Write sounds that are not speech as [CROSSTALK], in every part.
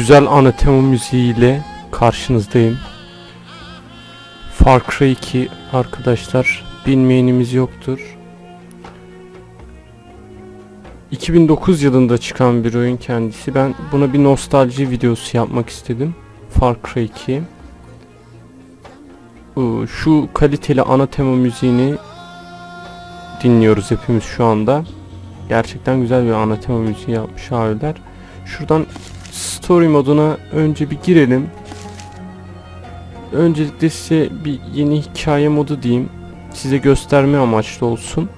güzel ana tema müziğiyle karşınızdayım. Far Cry 2 arkadaşlar bilmeyenimiz yoktur. 2009 yılında çıkan bir oyun kendisi. Ben buna bir nostalji videosu yapmak istedim. Far Cry 2. Ee, Şu kaliteli ana tema müziğini dinliyoruz hepimiz şu anda. Gerçekten güzel bir ana tema müziği yapmış abiler. Şuradan story moduna önce bir girelim. Öncelikle size bir yeni hikaye modu diyeyim. Size gösterme amaçlı olsun.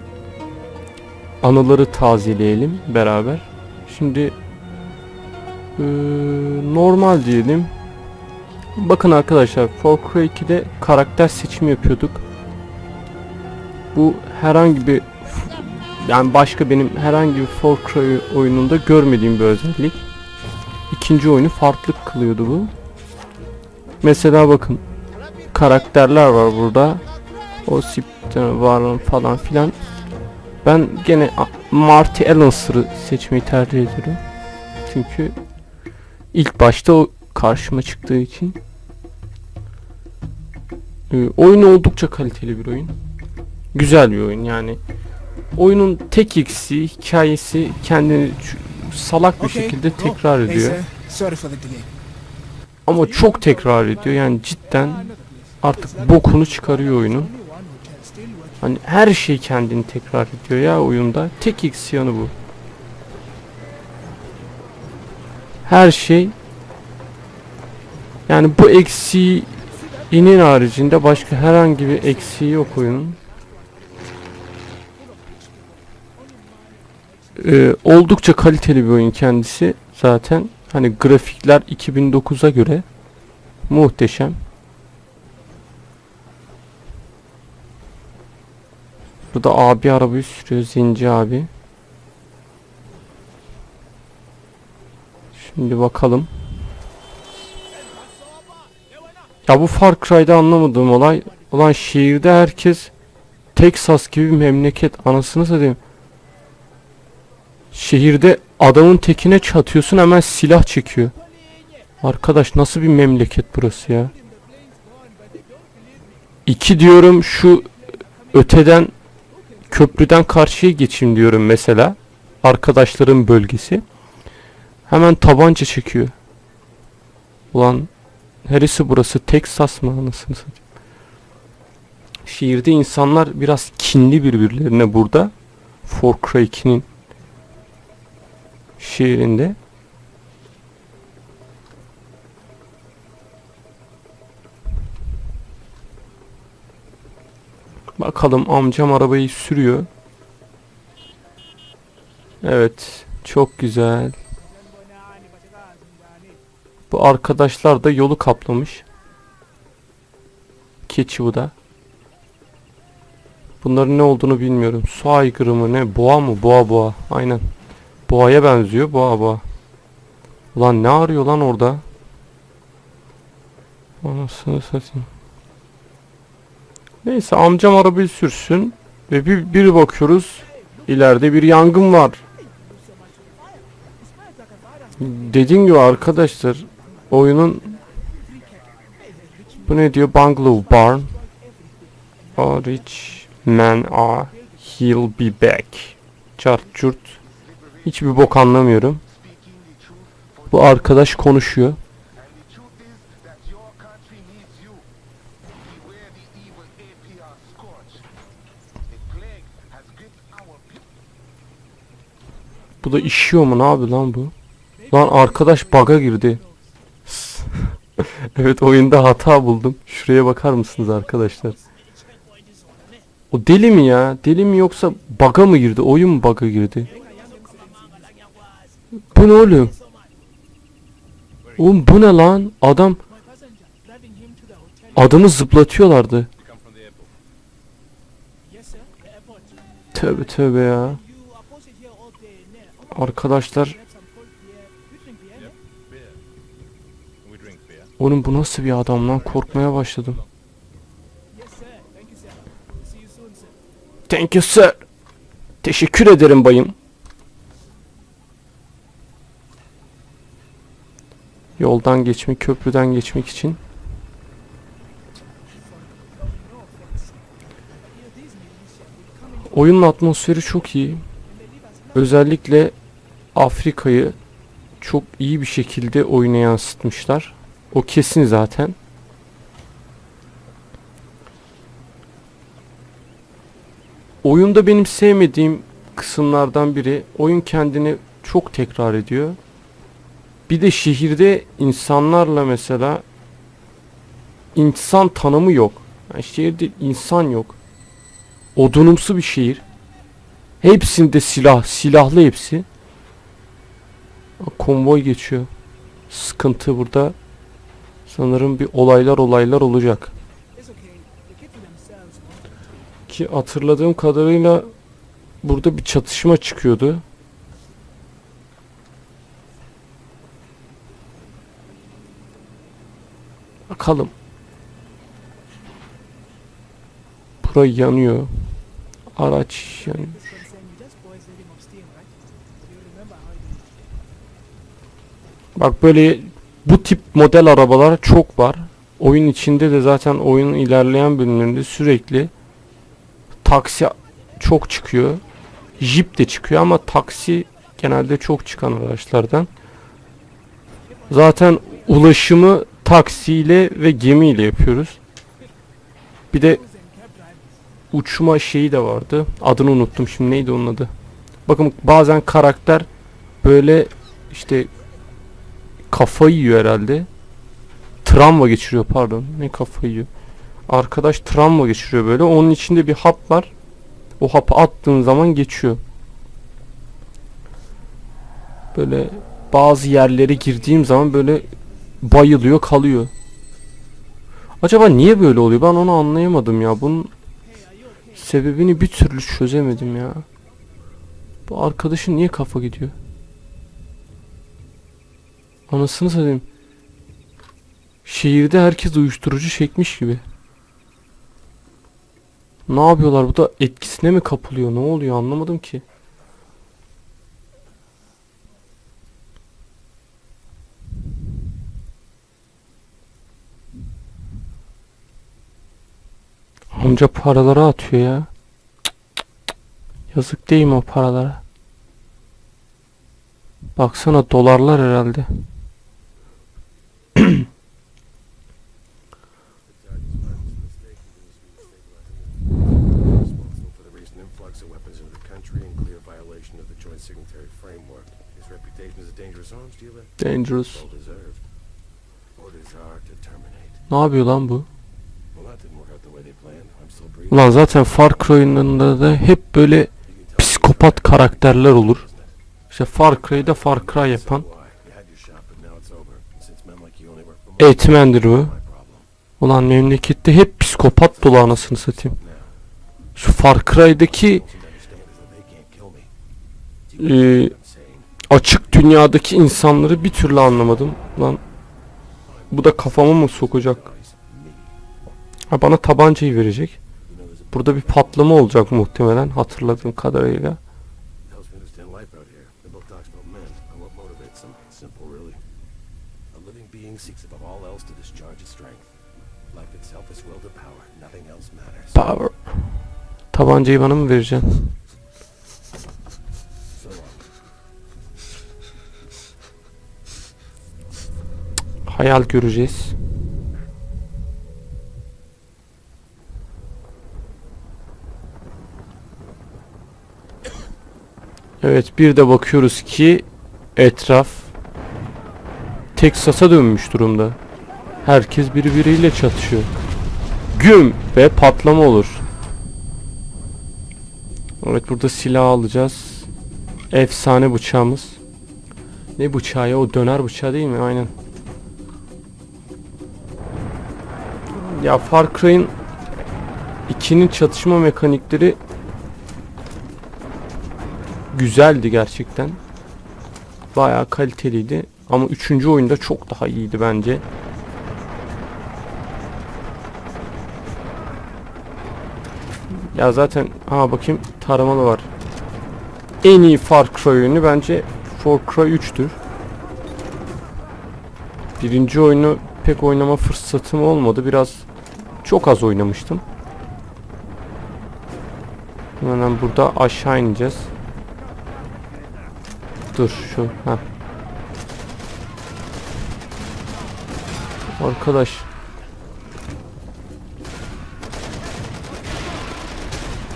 Anıları tazeleyelim beraber. Şimdi eee, normal diyelim. Bakın arkadaşlar Far Cry 2'de karakter seçimi yapıyorduk. Bu herhangi bir yani başka benim herhangi bir Far Cry oyununda görmediğim bir özellik. İkinci oyunu farklı kılıyordu bu. Mesela bakın karakterler var burada. O Sipten var falan filan. Ben gene Marty Allins'ı seçmeyi tercih ediyorum. Çünkü ilk başta o karşıma çıktığı için. Ee, oyun oldukça kaliteli bir oyun. Güzel bir oyun yani. Oyunun tek eksiği hikayesi kendini salak bir şekilde go. tekrar ediyor. Ama çok tekrar ediyor. Yani cidden artık bokunu çıkarıyor oyunun. Hani her şey kendini tekrar ediyor ya oyunda. Tek eksiği yanı bu. Her şey yani bu eksiğinin haricinde başka herhangi bir eksiği yok oyunun. Ee, oldukça kaliteli bir oyun kendisi zaten. Hani grafikler 2009'a göre muhteşem. Burada abi arabayı sürüyor Zenci abi. Şimdi bakalım. Ya bu Far Cry'da anlamadığım olay olan şehirde herkes Texas gibi bir memleket anasını satayım. Şehirde adamın tekine çatıyorsun hemen silah çekiyor. Arkadaş nasıl bir memleket burası ya? İki diyorum şu öteden köprüden karşıya geçeyim diyorum mesela. Arkadaşların bölgesi. Hemen tabanca çekiyor. Ulan neresi burası? Texas mı anasını satayım. Şehirde insanlar biraz kinli birbirlerine burada. Far Cry 2'nin şehrinde. Bakalım amcam arabayı sürüyor. Evet, çok güzel. Bu arkadaşlar da yolu kaplamış. Keçi bu da. Bunların ne olduğunu bilmiyorum. Su aygırı mı ne? Boğa mı? Boğa boğa. Aynen. Boğaya benziyor. Boğa boğa. Ulan ne arıyor lan orada? Anasını satayım. Neyse amcam arabayı sürsün. Ve bir, bir bakıyoruz. İleride bir yangın var. Dediğim gibi arkadaşlar oyunun bu ne diyor? Bungalow Barn. A rich man a he'll be back. Çart çurt. Hiçbir bok anlamıyorum. Bu arkadaş konuşuyor. Bu da işiyor mu? Ne yapıyor lan bu? Lan arkadaş bug'a girdi. [LAUGHS] evet oyunda hata buldum. Şuraya bakar mısınız arkadaşlar? O deli mi ya? Deli mi yoksa bug'a mı girdi? Oyun mu bug'a girdi? Bu ne oğlum? Oğlum bu ne lan? Adam adamı zıplatıyorlardı. Tövbe tövbe ya. Arkadaşlar Oğlum bu nasıl bir adam lan? Korkmaya başladım. Thank you sir. Teşekkür ederim bayım. Yoldan geçmek, köprüden geçmek için. Oyunun atmosferi çok iyi. Özellikle Afrika'yı çok iyi bir şekilde oyuna yansıtmışlar. O kesin zaten. Oyunda benim sevmediğim kısımlardan biri oyun kendini çok tekrar ediyor. Bir de şehirde insanlarla mesela insan tanımı yok. Yani şehirde insan yok. Odunumsu bir şehir. Hepsinde silah, silahlı hepsi. Konvoy geçiyor. Sıkıntı burada. Sanırım bir olaylar olaylar olacak. Ki hatırladığım kadarıyla burada bir çatışma çıkıyordu. Bakalım. Bura yanıyor. Araç yanıyor. Bak böyle bu tip model arabalar çok var. Oyun içinde de zaten oyunun ilerleyen bölümlerinde sürekli taksi çok çıkıyor. Jeep de çıkıyor ama taksi genelde çok çıkan araçlardan. Zaten ulaşımı taksiyle ve gemiyle yapıyoruz. Bir de uçma şeyi de vardı. Adını unuttum şimdi neydi onun adı. Bakın bazen karakter böyle işte kafayı yiyor herhalde. Travma geçiriyor pardon. Ne kafayı yiyor. Arkadaş travma geçiriyor böyle. Onun içinde bir hap var. O hapı attığın zaman geçiyor. Böyle bazı yerlere girdiğim zaman böyle bayılıyor kalıyor. Acaba niye böyle oluyor? Ben onu anlayamadım ya. Bunun sebebini bir türlü çözemedim ya. Bu arkadaşın niye kafa gidiyor? Anasını satayım. Şehirde herkes uyuşturucu çekmiş gibi. Ne yapıyorlar? Bu da etkisine mi kapılıyor? Ne oluyor? Anlamadım ki. Amca paraları atıyor ya. Yazık değil mi o paralara? Baksana dolarlar herhalde. dangerous. Ne yapıyor lan bu? Ulan zaten Far Cry oyunlarında da hep böyle psikopat karakterler olur. İşte Far Cry'da Far Cry yapan eğitmendir bu. Ulan memlekette hep psikopat dolu anasını satayım. Şu Far I'm saying? açık dünyadaki insanları bir türlü anlamadım. Lan bu da kafama mı sokacak? Ha, bana tabancayı verecek. Burada bir patlama olacak muhtemelen hatırladığım kadarıyla. helps me understand life out here. The Evet bir de bakıyoruz ki etraf Texas'a dönmüş durumda. Herkes birbiriyle çatışıyor. Güm ve patlama olur. Evet burada silah alacağız. Efsane bıçağımız. Ne bıçağı ya? O döner bıçağı değil mi? Aynen. Ya Far Cry'in 2'nin çatışma mekanikleri güzeldi gerçekten. Bayağı kaliteliydi. Ama 3. oyunda çok daha iyiydi bence. Ya zaten ha bakayım taramalı var. En iyi Far Cry oyunu bence Far Cry 3'tür. Birinci oyunu pek oynama fırsatım olmadı. Biraz çok az oynamıştım. Hemen burada aşağı ineceğiz. Dur şu. Heh. Arkadaş.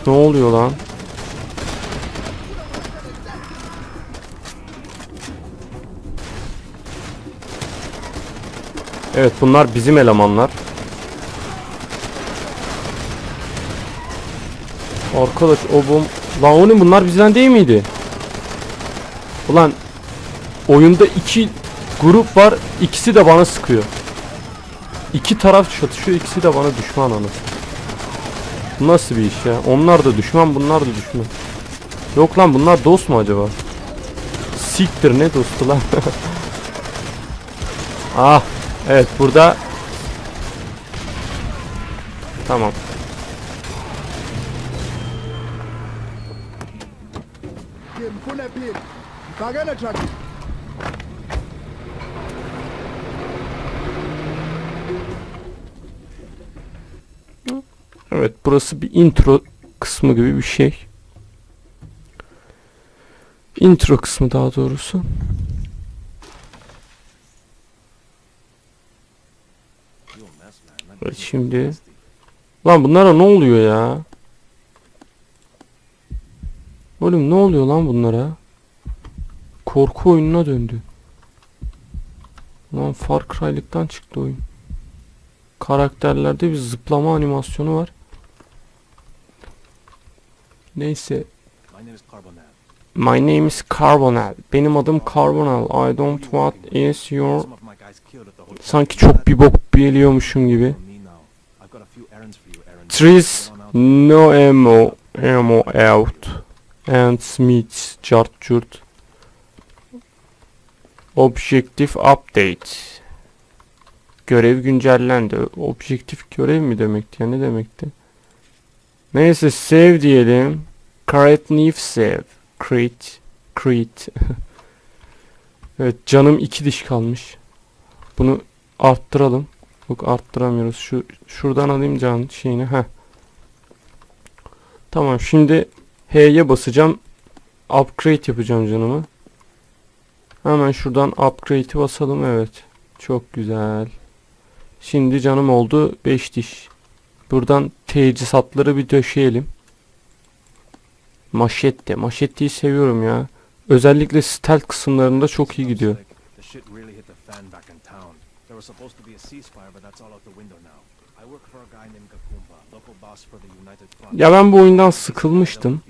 Ne oluyor lan? Evet bunlar bizim elemanlar. Arkadaş o bom... Lan oğlum bunlar bizden değil miydi? Ulan oyunda iki grup var ikisi de bana sıkıyor. İki taraf çatışıyor ikisi de bana düşman anasını. Bu nasıl bir iş ya? Onlar da düşman bunlar da düşman. Yok lan bunlar dost mu acaba? Siktir ne dostu lan? [LAUGHS] ah evet burada Tamam. Ngakene truck Evet burası bir intro kısmı gibi bir şey. Intro kısmı daha doğrusu. Evet, şimdi Lan bunlara ne oluyor ya? Oğlum ne oluyor lan bunlara? Korku oyununa döndü. Lan Far Cry'lıktan çıktı oyun. Karakterlerde bir zıplama animasyonu var. Neyse. My name is Carbonell. Benim adım Carbonell. I don't what is your... Sanki çok bir bok biliyormuşum gibi. Trees, no ammo, ammo out. And Smith, chart churt. Objective update. Görev güncellendi. Objektif görev mi demekti ya ne demekti? Neyse save diyelim. Create new save. Create. Create. [LAUGHS] evet canım iki diş kalmış. Bunu arttıralım. Yok arttıramıyoruz. Şu şuradan alayım can şeyini. Heh. Tamam şimdi H'ye basacağım. Upgrade yapacağım canımı. Hemen şuradan upgrade'i basalım. Evet. Çok güzel. Şimdi canım oldu 5 diş. Buradan teçhizatları bir döşeyelim. Maşette. Maşetteyi seviyorum ya. Özellikle stealth kısımlarında çok iyi gidiyor. There. Ya ben bu oyundan sıkılmıştım.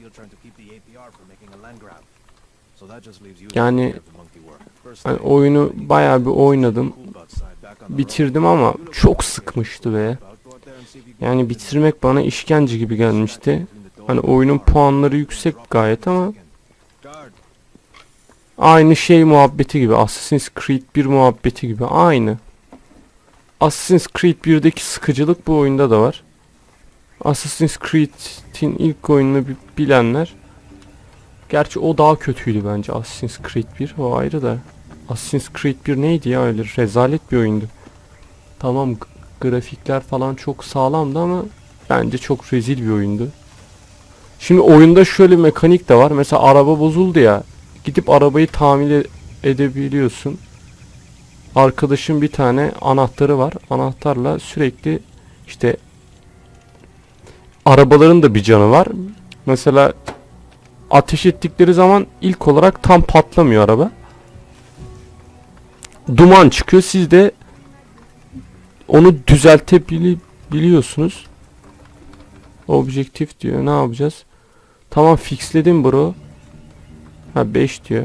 Yani Hani oyunu bayağı bir oynadım. Bitirdim ama çok sıkmıştı be. Yani bitirmek bana işkence gibi gelmişti. Hani oyunun puanları yüksek gayet ama aynı şey muhabbeti gibi. Assassin's Creed 1 muhabbeti gibi. Aynı. Assassin's Creed 1'deki sıkıcılık bu oyunda da var. Assassin's Creed'in ilk oyununu bi- bilenler Gerçi o daha kötüydü bence Assassin's Creed 1 o ayrı da Assassin's Creed 1 neydi ya öyle rezalet bir oyundu. Tamam grafikler falan çok sağlamdı ama bence çok rezil bir oyundu. Şimdi oyunda şöyle bir mekanik de var. Mesela araba bozuldu ya. Gidip arabayı tamir e- edebiliyorsun. Arkadaşın bir tane anahtarı var. Anahtarla sürekli işte arabaların da bir canı var. Mesela ateş ettikleri zaman ilk olarak tam patlamıyor araba. Duman çıkıyor. Siz de onu düzeltebiliyorsunuz. Objektif diyor. Ne yapacağız? Tamam fixledim bro. Ha 5 diyor.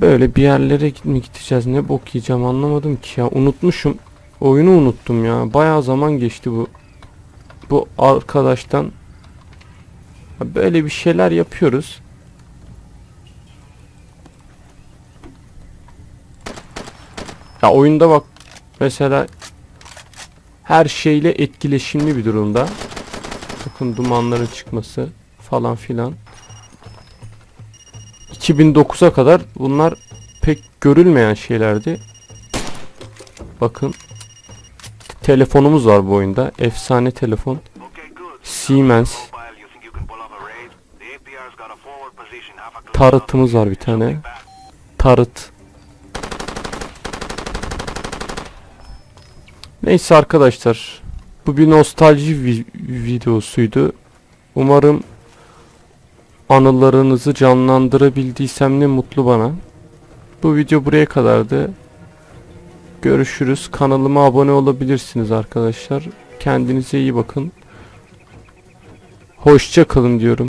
Böyle bir yerlere mi gideceğiz? Ne bok yiyeceğim anlamadım ki ya. Unutmuşum. Oyunu unuttum ya. Bayağı zaman geçti bu. Bu arkadaştan. Böyle bir şeyler yapıyoruz. Ya oyunda bak mesela her şeyle etkileşimli bir durumda. Bakın dumanların çıkması falan filan. 2009'a kadar bunlar pek görülmeyen şeylerdi. Bakın. Telefonumuz var bu oyunda. Efsane telefon. Siemens. Tarıtımız var bir tane. Tarıt. Neyse arkadaşlar. Bu bir nostalji vi- videosuydu. Umarım anılarınızı canlandırabildiysem ne mutlu bana. Bu video buraya kadardı. Görüşürüz. Kanalıma abone olabilirsiniz arkadaşlar. Kendinize iyi bakın. Hoşça kalın diyorum.